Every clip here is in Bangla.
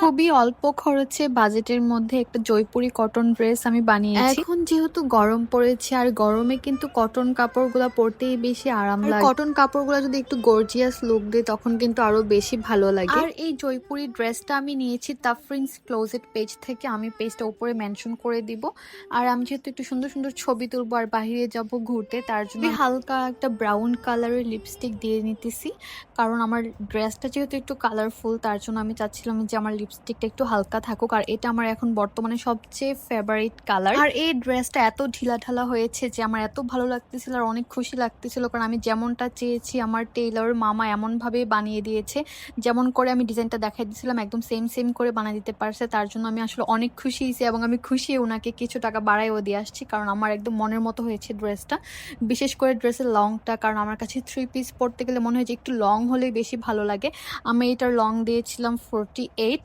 খুবই অল্প খরচে বাজেটের মধ্যে একটা জয়পুরি কটন ড্রেস আমি বানিয়েছি। এখন যেহেতু গরম পড়েছে আর গরমে কিন্তু কটন কাপড়গুলো পরতেই বেশি আরাম লাগে। কটন কাপড়গুলো যদি একটু গর্জিয়াস লুক দেয় তখন কিন্তু আরও বেশি ভালো লাগে। আর এই জয়পুরি ড্রেসটা আমি নিয়েছি তাফরিন্স ক্লোজেট পেজ থেকে। আমি পেজটা উপরে মেনশন করে দিব। আর আমি যেহেতু একটু সুন্দর সুন্দর ছবি তুলবো আর বাইরে যাব ঘুরতে তার জন্য হালকা একটা ব্রাউন কালারের লিপস্টিক দিয়ে নিতেছি। কারণ আমার ড্রেসটা যেহেতু একটু কালারফুল তার জন্য আমি চাচ্ছিলাম যে আমার লিপস্টিকটা একটু হালকা থাকুক, আর এটা আমার এখন বর্তমানে সবচেয়ে ফেভারিট কালার আর এই ড্রেসটা এত ঢিলা ঢালা হয়েছে যে আমার এত ভালো লাগতেছিল আর অনেক খুশি লাগতেছিল, কারণ আমি যেমনটা চেয়েছি আমার টেইলর মামা এমনভাবে বানিয়ে দিয়েছে। যেমন করে আমি ডিজাইনটা দেখাই দিয়েছিলাম, একদম সেম সেম করে বানিয়ে দিতে পারছে, তার জন্য আমি আসলে অনেক খুশি হয়েছি এবং আমি খুশি ওনাকে কিছু টাকা বাড়াইও দিয়ে আসছি, কারণ আমার একদম মনের মতো হয়েছে ড্রেসটা বিশেষ করে ড্রেসের লংটা কারণ আমার কাছে থ্রি পিস পরতে গেলে মনে হয় যে একটু লং হলেই বেশি ভালো লাগে। আমি এটার লং দিয়েছিলাম ফোরটি এইট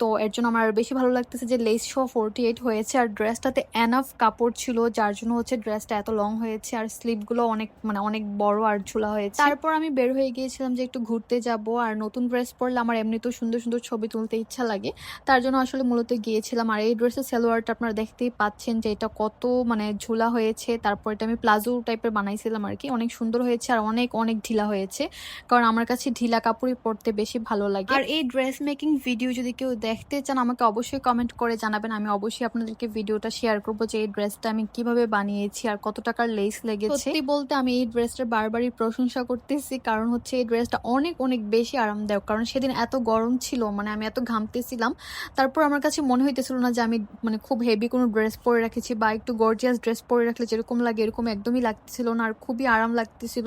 তো এর জন্য আমার বেশি ভালো লাগতেছে যে লেস শো ফোরটি এইট হয়েছে, আর ড্রেসটাতে এনাফ কাপড় ছিল, যার জন্য হচ্ছে ড্রেসটা এত লং হয়েছে, আর স্লিপগুলো অনেক মানে অনেক বড় আর ঝোলা হয়েছে। তারপর আমি বের হয়ে গিয়েছিলাম যে একটু ঘুরতে যাব, আর নতুন ড্রেস পরলে আমার এমনিতেও সুন্দর সুন্দর ছবি তুলতে ইচ্ছা লাগে। তার জন্য আসলে মূলত গিয়েছিলাম, আর এই ড্রেসের সালোয়ারটা আপনারা দেখতেই পাচ্ছেন যে এটা কত মানে ঝোলা হয়েছে। তারপর এটা আমি প্লাজো টাইপের বানাইছিলাম আর কি, অনেক সুন্দর হয়েছে আর অনেক অনেক ঢিলা হয়েছে। কারণ আমার কাছে ঢিলা কাপড়ই পরতে বেশি ভালো লাগে। আর এই ড্রেস মেকিং ভিডিও যদি কেউ দেখতে চান আমাকে অবশ্যই কমেন্ট করে জানাবেন। আমি অবশ্যই আপনাদেরকে ভিডিওটা শেয়ার করব যে এই ড্রেসটা আমি কীভাবে বানিয়েছি আর কত টাকার লেস লেগেছে। সত্যি বলতে আমি এই ড্রেসটা বারবারই প্রশংসা করতেছি কারণ হচ্ছে এই ড্রেসটা অনেক অনেক বেশি আরামদায়ক। কারণ সেদিন এত গরম ছিল মানে আমি এত ঘামতেছিলাম। তারপর আমার কাছে মনে হইতেছিল না যে আমি মানে খুব হেভি কোনো ড্রেস পরে রাখেছি বা একটু গর্জিয়াস ড্রেস পরে রাখলে যেরকম লাগে এরকম একদমই লাগতেছিল না। আর খুবই আরাম লাগতেছিল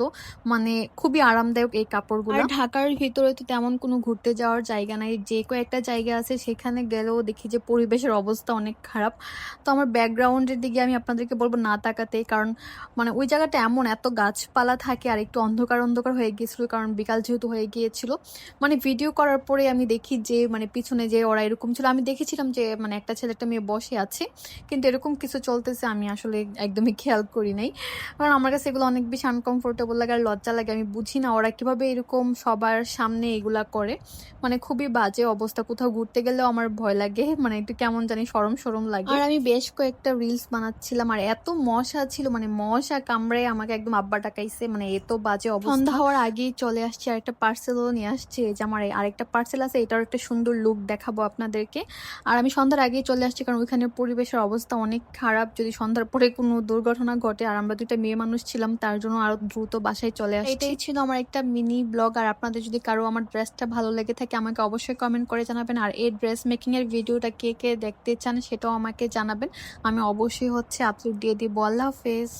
মানে খুবই আরামদায়ক এই কাপড়গুলো। ঢাকার ভিতরে তো তেমন কোনো ঘুরতে যাওয়ার জায়গা নাই যে কয়েকটা জায়গা আছে সেখানে গেলেও দেখি যে পরিবেশের অবস্থা অনেক খারাপ। তো আমার ব্যাকগ্রাউন্ডের দিকে আমি আপনাদেরকে বলব না তাকাতে, কারণ মানে ওই জায়গাটা এমন এত গাছপালা থাকে আর একটু অন্ধকার অন্ধকার হয়ে গিয়েছিল, কারণ বিকাল যেহেতু হয়ে গিয়েছিল। মানে ভিডিও করার পরে আমি দেখি যে মানে পিছনে যে ওরা এরকম ছিল, আমি দেখেছিলাম যে মানে একটা ছেলে একটা মেয়ে বসে আছে, কিন্তু এরকম কিছু চলতেছে আমি আসলে একদমই খেয়াল করি নাই। কারণ আমার কাছে এগুলো অনেক বেশি আনকমফোর্টেবল লাগে আর লজ্জা লাগে, আমি বুঝি না ওরা কীভাবে এরকম সবার সামনে এগুলা করে। মানে খুবই বাজে অবস্থা, কোথাও ঘুরতে গেলেও আমার ভয় লাগে। মানে একটু কেমন জানি সরম সরম লাগে। আর আমি বেশ কয়েকটা রিলস বানাচ্ছিলাম আর এত মশা ছিল মানে মশা কামড়ে আমাকে একদম আব্বা টাকাইছে মানে এত বাজে অবস্থা। সন্ধ্যা হওয়ার আগেই চলে আসছে আর একটা পার্সেলও নিয়ে আসছে। যে আমার আরেকটা পার্সেল আছে এটার একটা সুন্দর লুক দেখাবো আপনাদেরকে। আর আমি সন্ধ্যার আগেই চলে আসছি কারণ ওইখানে পরিবেশের অবস্থা অনেক খারাপ। যদি সন্ধ্যার পরে কোনো দুর্ঘটনা ঘটে আর আমরা দুইটা মেয়ে মানুষ ছিলাম তার জন্য আরও দ্রুত বাসায় চলে আসছি। এটাই ছিল আমার একটা মিনি ব্লগ আর আপনাদের যদি কারও আমার ড্রেসটা ভালো লেগে থাকে আমাকে অবশ্যই কমেন্ট করে জানাবেন। আর এই ড্রেস মেকিংয়ের ভিডিওটা কে কে দেখতে চান সেটাও আমাকে জানাবেন। আমি অবশ্যই হচ্ছে আপলোড দিয়ে দিই আল্লাহ হাফেজ।